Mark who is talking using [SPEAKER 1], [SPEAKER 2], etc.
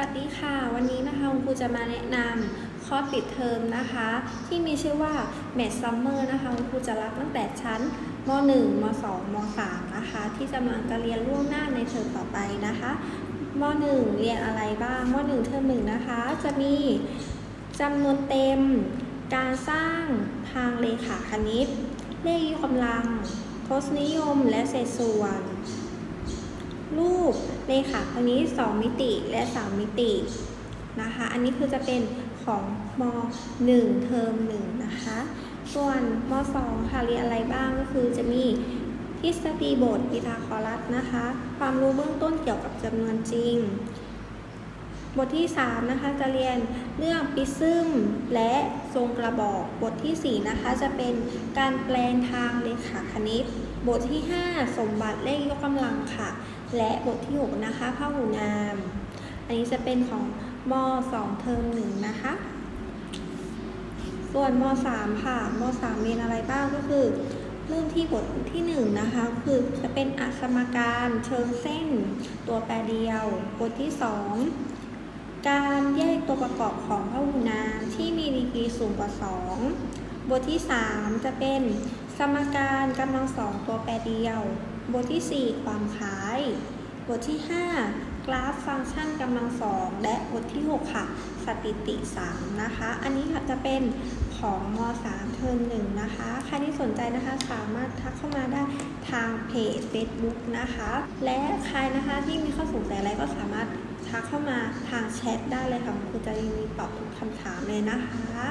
[SPEAKER 1] วัสดีค่ะ วันนี้นะคะคุณครูจะมาแนะนำคอร์สปิดเทอมนะคะ ที่มีชื่อว่า m a t Summer นะคะคุณครูจะรับตั้งแต่ชั้นม .1 ม .2 ม .3 นะคะ ที่กำลังจะเรียนล่วงหน้าในเทอมต่อไปนะคะม .1 เรียนอะไรบ้างม .1 เทอมหนึ่งนะคะ จะมีจำนวนเต็ม การสร้างทางเลขาคณิต เลขยกกำลังทศนิยมและเศษส่วน รูปเลขาคณิต2มิติและ 3 มิตินะคะ อันนี้คือจะเป็นของม 1 เทอม1นะคะ ส่วนม 2 ค่ะเรียนอะไรบ้างก็คือจะมีทฤษฎีบทพีทาคอรัสนะคะ ความรู้เบื้องต้นเกี่ยวกับจำนวนจริง บทที่ 3 นะคะจะเรียนเรื่องปิซึมและทรงกระบอก บทที่ 4 นะคะจะเป็นการแปลงทางเลขาคณิต บทที่ 5 สมบัติเลขยกกำลังค่ะ และบทที่ 6 นะคะพหูนาม อันนี้จะเป็นของม 2 เทอม1นะคะ ส่วนม 3 ค่ะม 3 เรียนอะไรบ้างก็คือเริ่มที่บทที่1นะคะคือจะเป็นอสมการเชิงเส้นตัวแปรเดียว บทที่ 2 การแยกตัวประกอบของพหูนามที่มีดีกรีสูงกว่า 2 บทที่ 3 จะเป็นสมการกำลังสองตัวแปรเดียว บทที่ 4 ความคล้าย บทที่ 5 กราฟฟังก์ชันกำลังสองและบทที่ 6 ค่ะ สถิติ 3 นะคะ อันนี้ค่ะจะเป็นของม 3 เทอม1นะคะ ใครที่สนใจนะคะสามารถทักเข้ามาได้ทางเพจ Facebook นะคะ และใครนะคะที่มีข้อสงสัยอะไรก็สามารถ ทักเข้ามาทางแชทได้เลยค่ะคุณครูจะยินดีตอบทุกคำถามเลยนะคะ